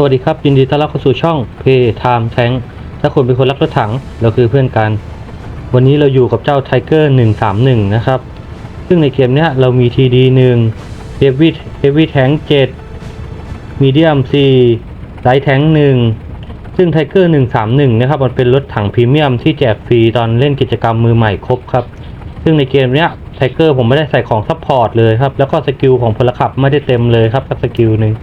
สวัสดีครับ ยินดีต้อนรับเข้าสู่ช่อง Pay Time Tank ถ้าคุณเป็นคนรักรถถัง เราคือเพื่อนกัน วันนี้เราอยู่กับเจ้า Tiger 131 นะครับ ซึ่งในเกมนี้เรามี TD 1 Heavy Heavy Tank 7 Medium 4 Light Tank 1 ซึ่ง Tiger 131 นะครับ มันเป็นรถถังพรีเมียมที่แจกฟรีตอนเล่นกิจกรรมมือใหม่ครบครับ ซึ่งในเกมนี้ย Tiger ผมไม่ได้ใส่ของซัพพอร์ตเลยครับ แล้วก็สกิลของพลขับไม่ได้เต็มเลยครับกับสกิลหนึ่ง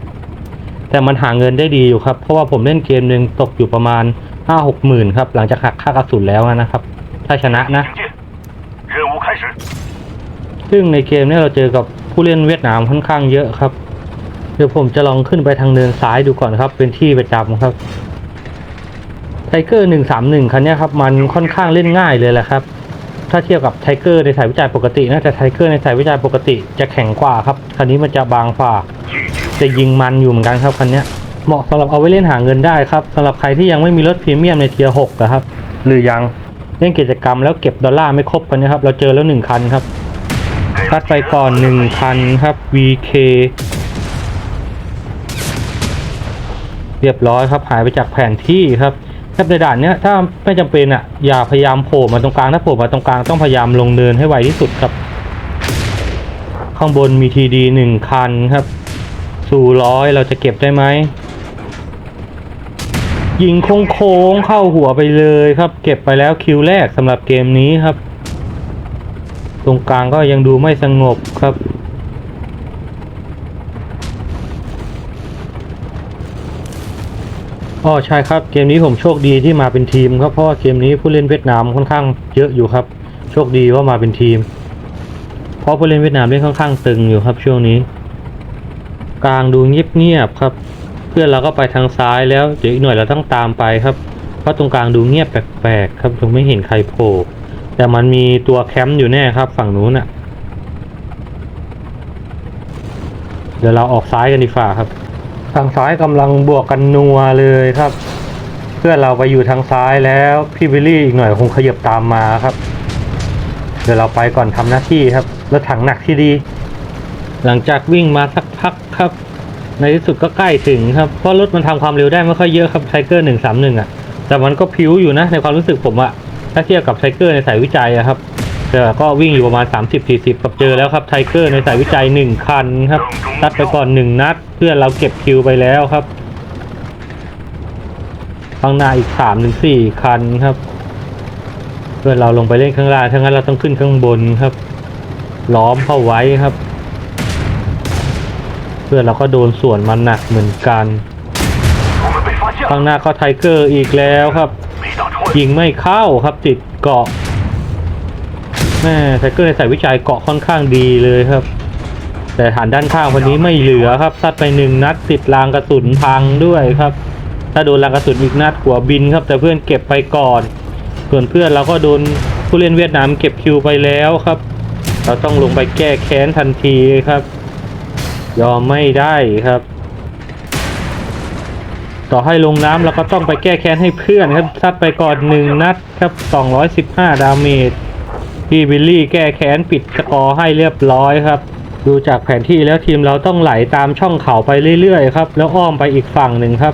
แต่มันหาเงินได้ดีอยู่ครับ เพราะว่าผมเล่นเกมหนึ่งตกอยู่ประมาณห้าหกหมื่นครับ หลังจากหักค่ากระสุนแล้วนะครับ ถ้าชนะนะ ซึ่งในเกมนี้เราเจอกับผู้เล่นเวียดนามค่อนข้างเยอะครับ เดี๋ยวผมจะลองขึ้นไปทางเนินซ้ายดูก่อนครับ เป็นที่ประจำครับไทเกอร์หนึ่งสามหนึ่งคันนี้ครับ มันค่อนข้างเล่นง่ายเลยแหละครับ ถ้าเทียบกับไทเกอร์ในสายวิจัยปกตินะแต่ไทเกอร์ในสายวิจัยปกติจะแข็งกว่าครับคันนี้มันจะบางฝ่า จะยิงมันอยู่เหมือนกันครับคันเนี้ยเหมาะสำหรับเอาไว้เล่นหาเงินได้ครับสำหรับใครที่ยังไม่มีรถพรีเมียมในเทียร์หกนะครับ หรือยังเล่นกิจกรรมแล้วเก็บดอลลาร์ไม่ครบคันนี้ครับ เราเจอแล้วหนึ่งคันครับคัดไปก่อนหนึ่งคันครับ VK เรียบร้อยครับหายไปจากแผนที่ครับแทบในด่านเนี้ยถ้าไม่จำเป็นอะอย่าพยายามโผล่มาตรงกลางถ้าโผล่มาตรงกลางต้องพยายามลงเนินให้ไวที่สุดครับ ข้างบนมีทีดีหนึ่งคันครับ สู่ร้อยเราจะเก็บได้ไหมยิงโค้งเข้าหัวไปเลยครับ เก็บไปแล้วคิวแรกสำหรับเกมนี้ครับ ตรงกลางก็ยังดูไม่สงบครับ อ๋อใช่ครับ เกมนี้ผมโชคดีที่มาเป็นทีมครับ เพราะว่าเกมนี้ผู้เล่นเวียดนามค่อนข้างเยอะอยู่ครับ โชคดีว่ามาเป็นทีม เพราะผู้เล่นเวียดนามเล่นค่อนข้างตึงอยู่ครับช่วงนี้ กลางดูเงียบๆครับ เพื่อนเราก็ไปทางซ้ายแล้วเดี๋ยวอีกหน่อยเราต้องตามไปครับเพราะตรงกลางดูเงียบแปลกๆครับยังไม่เห็นใครโผล่แต่มันมีตัวแคมป์อยู่แน่ครับ ฝั่งนู้นน่ะเดี๋ยวเราออกซ้ายกันดีกว่าครับ ทางซ้ายกำลังบวกกันนัวเลยครับ เพื่อนเราไปอยู่ทางซ้ายแล้วพี่วิลลี่อีกหน่อยคงขยับตามมาครับ เดี๋ยวเราไปก่อนทำหน้าที่ครับรถถังหนักที่ดี หลังจากวิ่งมาสักพัก ครับ ในที่สุดก็ใกล้ถึงครับ เพราะรถมันทำความเร็วได้ไม่ค่อยเยอะครับไทเกอร์หนึ่งสามหนึ่งอะ แต่มันก็พิ้วอยู่นะ ในความรู้สึกผมอะถ้าเทียบกับไทเกอร์ในสายวิจัยอะครับแต่ก็วิ่งอยู่ประมาณ 30-40กับเจอแล้วครับไทเกอร์ในสายวิจัยหนึ่งคันครับตัดไปก่อนหนึ่งนัด เพื่อนเราเก็บคิวไปแล้วครับข้างหน้าอีกสามถึงสี่คันครับเพื่อนเราลงไปเล่นข้างล่างถ้างั้นเราต้องขึ้นข้างบนครับ ล้อมเข้าไว้ครับ เพื่อนเราก็โดนส่วนมันหนักเหมือนกันข้างหน้าก็ไทเกอร์อีกแล้วครับ ยิงไม่เข้าครับติดเกาะแม่ไทเกอร์ในสายวิจัยเกาะค่อนข้างดีเลยครับ แต่ฐานด้านข้างวันนี้ไม่เหลือครับซัดไปหนึ่งนัดติดรางกระสุนพังด้วยครับ ถ้าโดนรางกระสุนอีกนัดหัวบินครับ แต่เพื่อนเก็บไปก่อน ส่วนเพื่อนเราก็โดนผู้เล่นเวียดนามเก็บคิวไปแล้วครับ เราต้องลงไปแก้แค้นทันทีครับ ยอมไม่ได้ครับ ต่อให้ลงน้ำเราก็ต้องไปแก้แค้นให้เพื่อนครับซัดไปก่อนหนึ่งนัดครับ 215 ดาเมจพี่บิลลี่แก้แค้นปิดสกอร์ให้เรียบร้อยครับ ดูจากแผนที่แล้วทีมเราต้องไหลตามช่องเขาไปเรื่อยๆครับ แล้วอ้อมไปอีกฝั่งหนึ่งครับ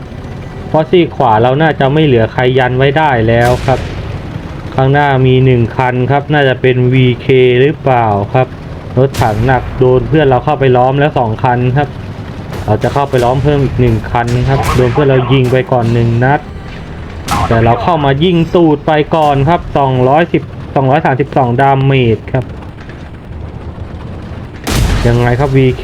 เพราะซี่ขวาเราน่าจะไม่เหลือใครยันไว้ได้แล้วครับ ข้างหน้ามีหนึ่งคันครับ น่าจะเป็น VK หรือเปล่าครับ รถถังหนักโดนเพื่อนเราเข้าไปล้อมแล้วสองคันครับ เราจะเข้าไปล้อมเพิ่มอีกหนึ่งคันครับ โดนเพื่อนเรายิงไปก่อนหนึ่งนัด แต่เราเข้ามายิงตูดไปก่อนครับ210 232ดาเมจครับ ยังไงครับ VK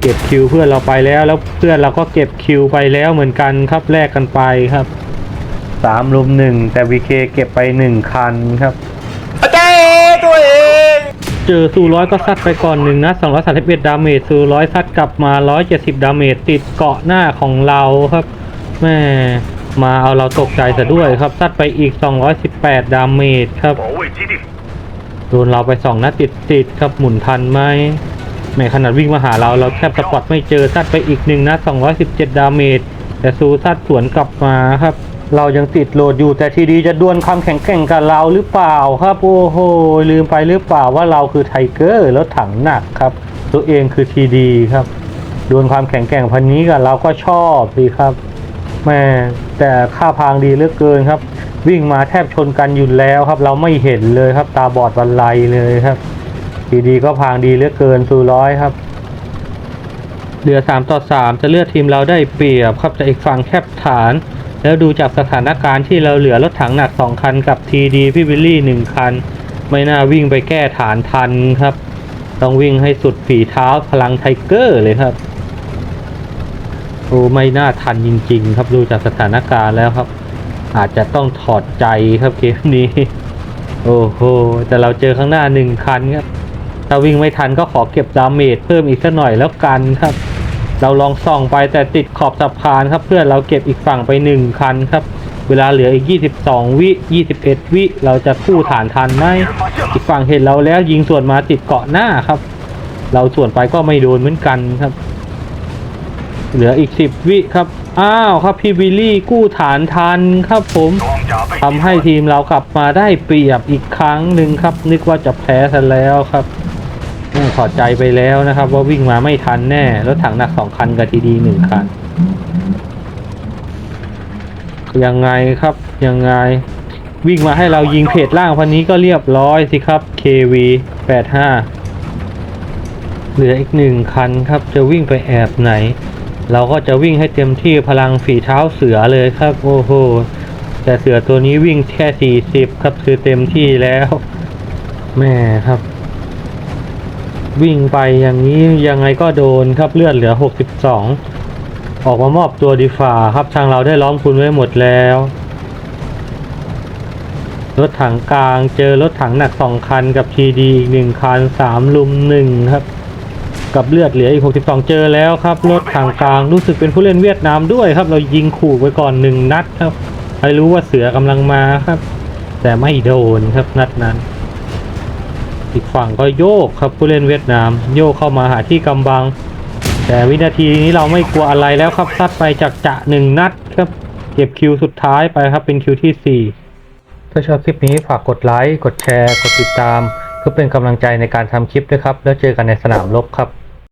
เก็บคิวเพื่อนเราไปแล้วแล้วเพื่อนเราก็เก็บคิวไปแล้วเหมือนกันครับแลกกันไปครับสามลุมหนึ่งแต่ VK เก็บไปหนึ่งคันครับ อาจารย์ตัวเอง เจอซูร้อยก็ซัดไปก่อนหนึ่งนะสองร้อยสามสิบเอ็ดดาเมจซูร้อยซัดกลับมาร้อยเจ็ดสิบดาเมจติดเกาะหน้าของเราครับแม่มาเอาเราตกใจซะด้วยครับซัดไปอีกสองร้อยสิบแปดดาเมจครับโดนเราไปสองนัดติดติดครับหมุนทันไหมแม่ขนาดวิ่งมาหาเราเราแทบสปอตไม่เจอซัดไปอีกหนึ่งนะสองร้อยสิบเจ็ดดาเมจแต่ซูซัดสวนกลับมาครับ เรายังติดโหลดอยู่แต่ทีดีจะดวลความแข็งแกร่งกับเราหรือเปล่าครับ โอ้โห ลืมไปหรือเปล่าว่าเราคือไทเกอร์แล้วถังหนักครับ ตัวเองคือทีดีครับดวลความแข็งแกร่งพันนี้กับเราก็ชอบดีครับแม่แต่ค่าพางดีเหลือเกินครับ วิ่งมาแทบชนกันอยู่แล้วครับ เราไม่เห็นเลยครับ ตาบอดวันไลเลยครับ ทีดีก็พางดีเหลือเกินสูร้อยครับเหลือสามต่อสามจะเลือกทีมเราได้เปรียบครับแต่อีกฝั่งแคบฐาน แล้วดูจากสถานการณ์ที่เราเหลือรถถังหนักสองคันกับทีดีพี่วิลลี่หนึ่งคัน ไม่น่าวิ่งไปแก้ฐานทันครับ ต้องวิ่งให้สุดฝีเท้าพลังไทเกอร์เลยครับ โอ้ไม่น่าทันจริง ๆ ครับดูจากสถานการณ์แล้วครับ อาจจะต้องถอดใจครับเกมนี้ โอ้โหแต่เราเจอข้างหน้าหนึ่งคันครับถ้าวิ่งไม่ทันก็ขอเก็บดาเมจเพิ่มอีกสักหน่อยแล้วกันครับ เราลองส่องไปแต่ติดขอบสะพานครับ เพื่อนเราเก็บอีกฝั่งไป1คันครับ เวลาเหลืออีก 22 วิ 21 วิ เราจะคู่ฐานทันไหมอีกฝั่งเห็นเราแล้วยิงส่วนมาติดเกาะหน้าครับ เราส่วนไปก็ไม่โดนเหมือนกันครับ เหลืออีก 10 วิครับอ้าวครับพี่วิลลี่กู้ฐานทันครับผมทำให้ทีมเรากลับมาได้เปรียบอีกครั้งหนึ่งครับ นึกว่าจะแพ้ซะแล้วครับ อืมถอดใจไปแล้วนะครับ ว่าวิ่งมาไม่ทันแน่ รถถังหนักสองคันกับทีดีหนึ่งคัน ยังไงครับยังไง วิ่งมาให้เรายิงเพจล่างพันนี้ก็เรียบร้อยสิครับ KV 85เหลืออีกหนึ่งคันครับ จะวิ่งไปแอบไหน เราก็จะวิ่งให้เต็มที่พลังฝีเท้าเสือเลยครับ โอ้โหแต่เสือตัวนี้วิ่งแค่40ครับคือเต็มที่แล้วแม่ครับ วิ่งไปอย่างนี้ยังไงก็โดนครับเลือดเหลือ 62 ออกมามอบตัวดีฝ่าครับทางเราได้ล้อมคุณไว้หมดแล้ว รถถังกลางเจอรถถังหนักสองคันกับทีดีอีกหนึ่งคันสามลุมหนึ่งครับ กับเลือดเหลืออีก 62 เจอแล้วครับ รถถังกลางรู้สึกเป็นผู้เล่นเวียดนามด้วยครับ เรายิงขู่ไปก่อนหนึ่งนัดครับให้รู้ว่าเสือกำลังมาครับ แต่ไม่โดนครับนัดนั้น อีกฝั่งก็โยกครับผู้เล่นเวียดนาม โยกเข้ามาหาที่กำบัง แต่วินาทีนี้เราไม่กลัวอะไรแล้วครับซัดไปจากจะหนึ่งนัดครับ เก็บคิวสุดท้ายไปครับเป็นคิวที่สี่ถ้าชอบคลิปนี้ฝากกดไลค์กดแชร์ กดติดตาม เพื่อเป็นกำลังใจในการทำคลิปด้วยครับ แล้วเจอกันในสนามรบครับ